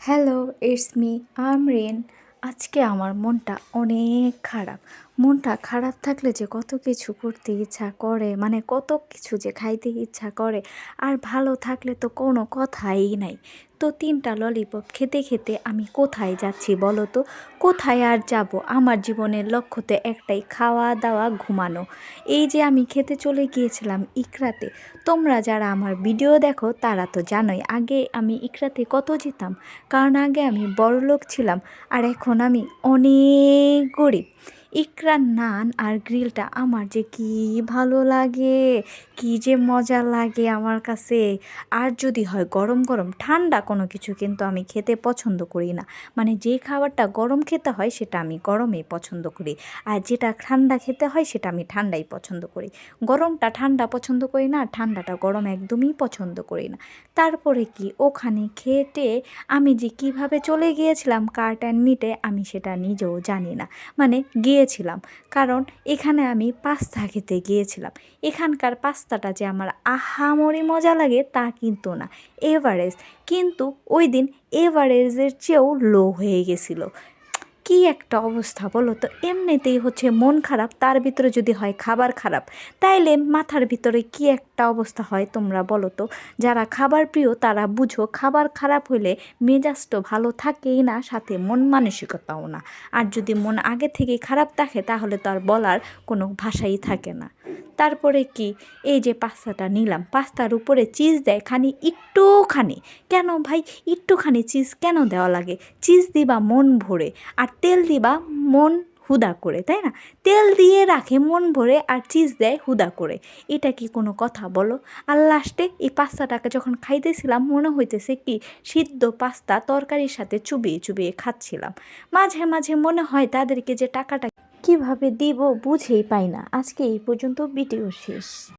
Hello it's me Amrin আজকে আমার মনটা অনেক খারাপ। মনটা খারাপ থাকলে যে কত কিছু করতে ইচ্ছা করে মানে কত কিছু যে খাইতে ইচ্ছা করে, আর ভালো থাকলে তো কোনো কথাই নাই। তো তিনটা ললিপপ খেতে খেতে আমি কোথায় যাচ্ছি বলো তো? কোথায় আর যাব? আমার জীবনের লক্ষ্যতে একটাই খাওয়া দাওয়া ঘুমানো। এই যে আমি খেতে চলে গিয়েছিলাম ইকরাতে, তোমরা যারা আমার ভিডিও দেখো তারা তো জানোই, আগে আমি ইকরাতে কত যেতাম, কারণ আগে আমি বড়লোক ছিলাম, আর এখন আমি অনেক গরিব। ইকরার নান আর গ্রিলটা আমার যে কি ভালো লাগে, কি যে মজা লাগে আমার কাছে। আর যদি হয় গরম গরম, ঠান্ডা কোনো কিছু কিন্তু আমি খেতে পছন্দ করি না। মানে যে খাবারটা গরম খেতে হয় সেটা আমি গরমেই পছন্দ করি। আর যেটা ঠান্ডা খেতে হয় সেটা আমি ঠান্ডাই পছন্দ করি। গরমটা ঠান্ডা পছন্দ করি না আর ঠান্ডাটা গরম একদমই পছন্দ করি না। তারপরে কি? ওখানে খেটে আমি যে কীভাবে চলে গিয়েছিলাম কার্ট অ্যান্ড মিটে, আমি সেটা নিজেও জানি না। মানে গিয়েছিলাম, কারণ এখানে আমি পাস্তা খেতে গিয়েছিলাম। এখানকার পাস্তাটা যে আমার আহামরি মজা লাগে তা কিন্তু না, এভারেস্ট। কিন্তু ওই দিন এভারেজের চেয়েও লো হয়ে গেছিল। কি একটা অবস্থা বলো তো? এমনিতেই হচ্ছে মন খারাপ, তার ভিতরে যদি হয় খাবার খারাপ, তাইলে মাথার ভিতরে কি একটা অবস্থা হয় তোমরা বলো তো? যারা খাবার প্রিয়, তারা বুঝো খাবার খারাপ হলে মেজাজ তো ভালো থাকেই না, সাথে মন মানসিকতাও না। আর যদি মন আগে থেকেই খারাপ থাকে, তাহলে তো আর বলার কোনো ভাষাই থাকে না। তারপরে কি? এই যে পাস্তাটা নিলাম, পাস্তার উপরে চিজ দেয় খানি একটুখানি। কেন ভাই? একটুখানি চিজ কেন দেওয়া লাগে? চিজ দিবা মন ভরে, আর তেল দিবা মন হুদা করে, তাই না? তেল দিয়ে রাখে মন ভরে আর চিজ দেয় হুদা করে। এটা কি কোনো কথা বলো? আর লাস্টে এই পাস্তাটাকে যখন খাইতেছিলাম, মনে হইতেছে কি, সিদ্ধ পাস্তা তরকারির সাথে চুবিয়ে চুবিয়ে খাচ্ছিলাম। মাঝে মাঝে মনে হয় তাদেরকে যে টাকাটা কীভাবে দিব বুঝেই পাই না। আজকে এই পর্যন্ত ভিডিও শেষ।